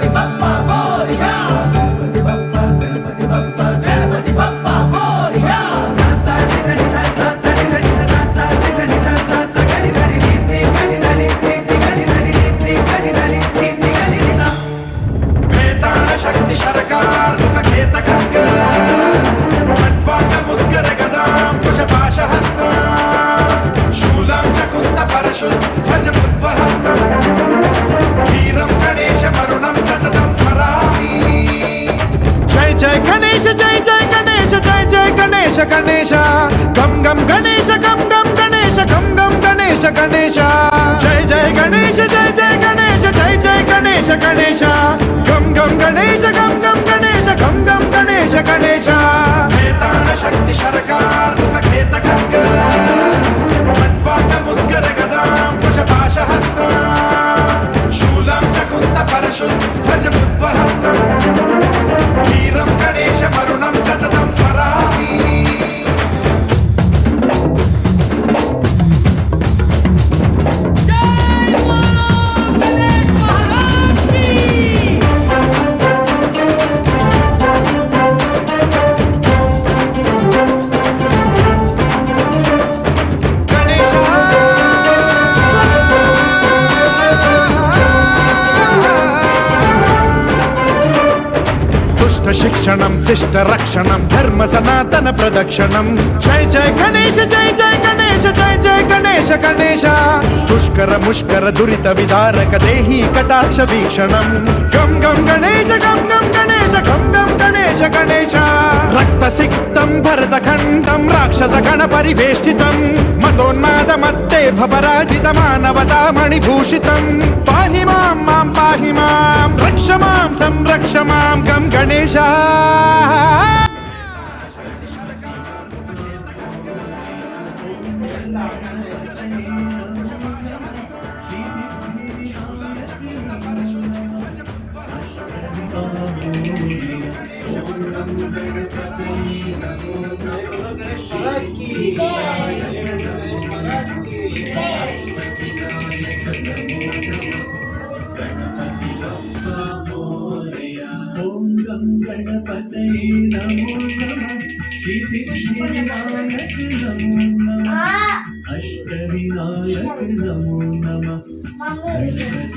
Happy birthday. Ganesha. జై జై గణేశ జై జై గణేశ జై జై గణేశ గణేశ. గం గం గణేశ గం గం గణేశ గం గం గణేశ గణేశ. శక్తి ఖడ్వాంగ ముద్గర గదాం కుశపాశ హస్త శూలాం చ కుంత సనాతన ప్రదక్షిణం జై జై గణేశ జై జై గణేశ జై జై గణేశ గణేశ దుష్కర ముష్కర దురిత విదారక దేహి కటాక్ష వీక్షణం గం గం గణేశ గం గం గణేశ గం గం గణేశ గణేశ రక్త సిక్తం భరత ఖండం రాక్షస గణ పరివేష్టితం మతోన్మాద మత్తే భవరాజిత మానవతా మణిభూషితం పాహి మాం మాం పాహి మాం రక్ష మాం సంరక్ష మాం గం గణేశ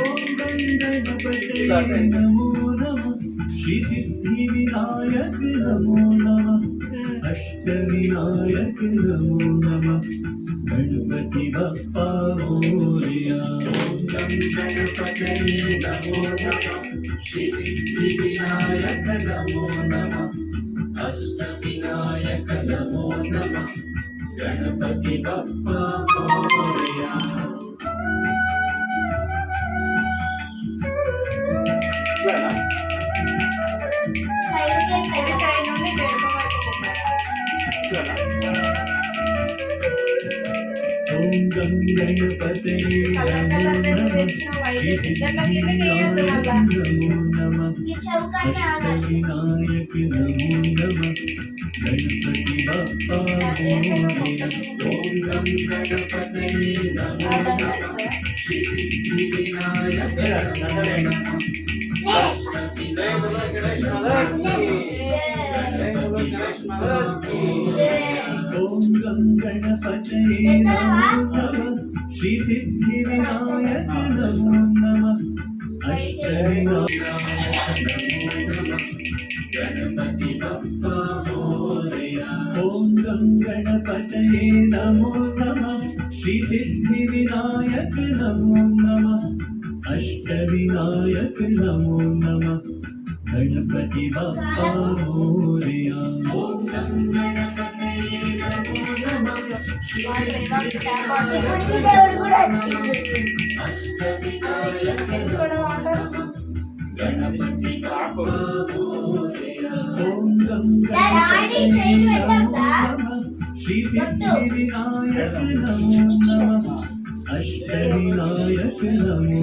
ఓం గం గణపతయే నమో. నమః అష్టవినాయక నమో నమః. గణపతి नमो नमः अष्टविनायक नमो नमः गणपति बप्पा मोरया गणपते नमो नमः नमो नमः ಅಷ್ಟವಿನಾಯಕನ ಮೂಡವ ಗಣಪತಿ ಬಪ್ಪ ಓಂ ಗಂ ಗಣಪತಯೇ ನಮೋ ನಮಃ ಶ್ರೀ ಸಿದ್ಧಿವಿನಾಯಕನ ನಮಃ ಜಯ ಬೋಲೋ ಗಣೇಶ ಮಹಾರಾಜ್ ಕಿ ಜಯ ಬೋಲೋ ಗಣೇಶ ಮಹಾರಾಜ್ ಕಿ ಓಂ ಗಂ ಗಣಪತಯೇ ನಮೋ ನಮಃ ಶ್ರೀ ಸಿದ್ಧಿವಿನಾಯಕನ ನಮೋ ఓం గంగణపతయే నమో నమ శ్రీ సిద్ధి వినాయక నమో నమ అష్ట వినాయక నమో నమ గణపతి బాపా మోరియా ఓం నమో నమ శ్రీ నమో నమ అష్టవినాయక నమో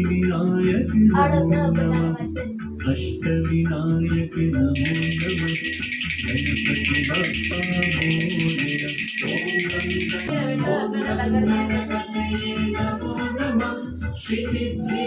వినాయక నమో నమ అష్టవినాయక నమో నమ గణపతి బప్పా ఓం శ్రీ సిద్ధి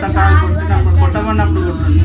కొట్ట కాదు కొట్టినప్పుడు కొట్టమన్నప్పుడు కొట్టండి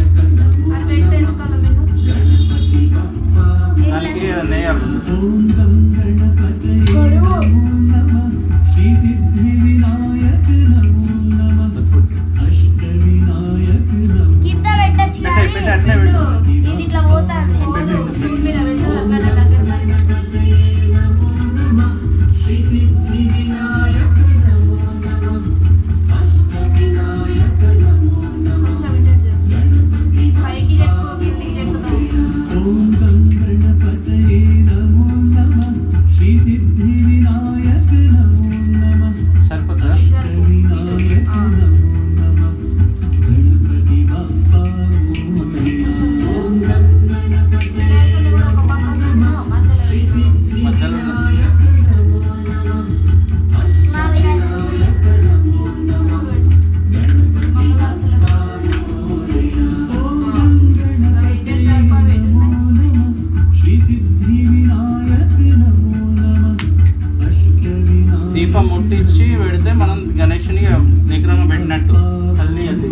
ఇట్లా ముట్టించి పెడితే మనం గణేష్ని నిగ్రహంగా పెట్టినట్టు. తల్లి అది.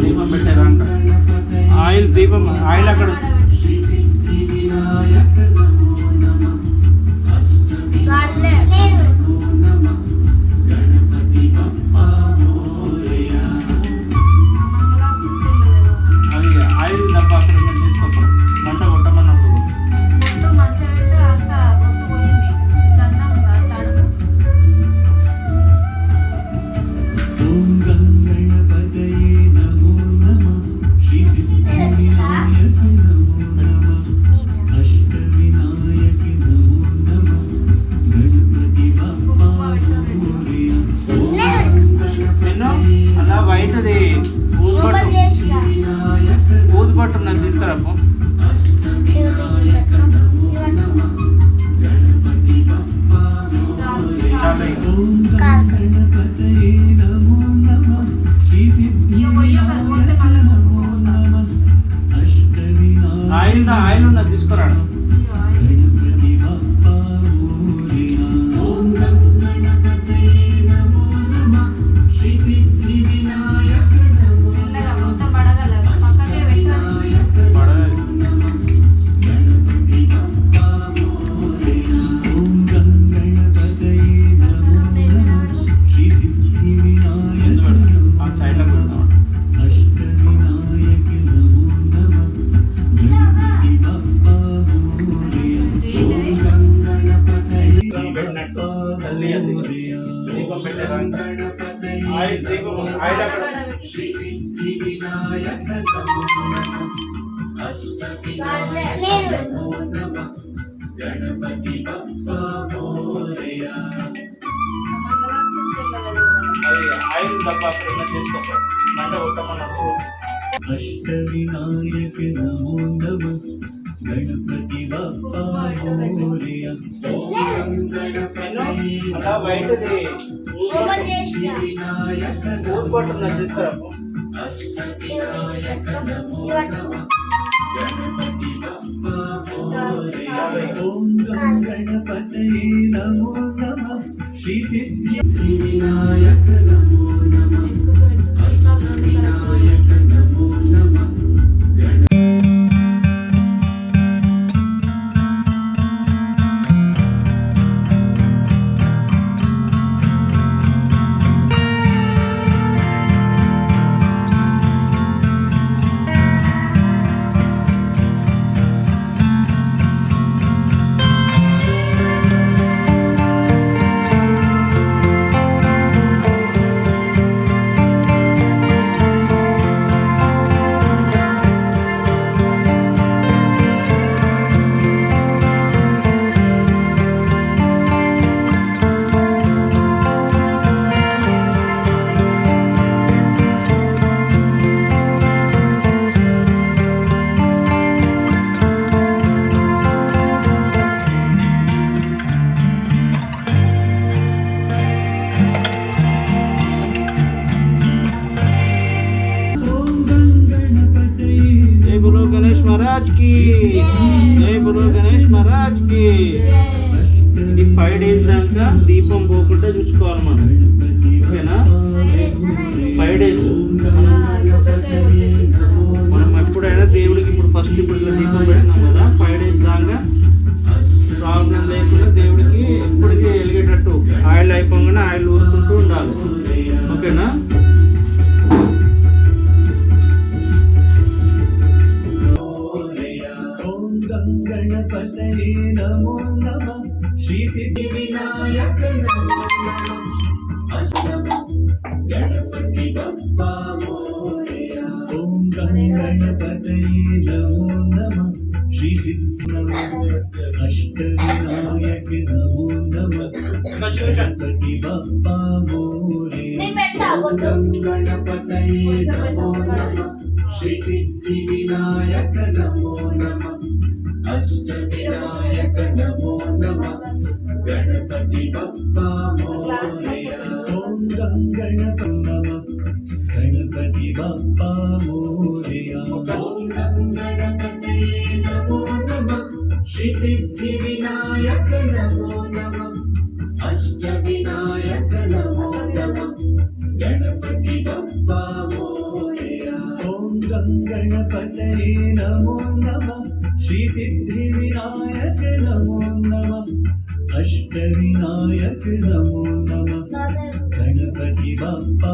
దీపం పెట్టేదాంట్లో. ఆయిల్ దీపం ఆయిల్ అక్కడ దీపం పెట్టేదాన్ని ఆయిల్ దీపం ఆయిల్ అక్కడ గణపతి ఆయిల్ నమో నమస్తే బయటది ఊరు పట్టున్నది శ్రీ వినాయక నమో నమ. వారికి వినాయక నమో నమ అష్ట వినాయక నమో నమ గణపతి బప్పా గణపతి బప్పా మూలి గణపతి నమో నమ శ్రీ సిద్ధి వినాయక నమో నమ. అష్ట వినాయక నమో నమ గణపతి బప్పా ఓం గం గణపతయే నమో నమ శ్రీ సిద్ధి వినాయక నమో నమ అష్ట వినాయక నమో నమ గణపతి బప్పా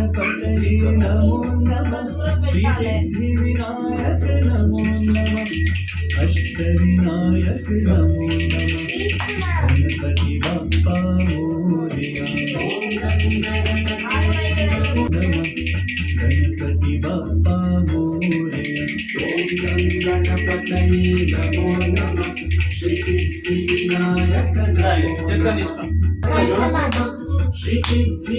గం గణపతయే నమో నమః శ్రీ సిద్ధి వినాయక నమో నమః అష్ట వినాయక నమో నమః గణపతి బప్పా మోరియా ఓం గం గణపతయే నమో నమః గణపతి బప్పా మోరియా ఓం గం గణపతయే నమో నమః శ్రీ సిద్ధి వినాయక నమో చేతితో నమః తీసుకో శ్రీ సిద్ధి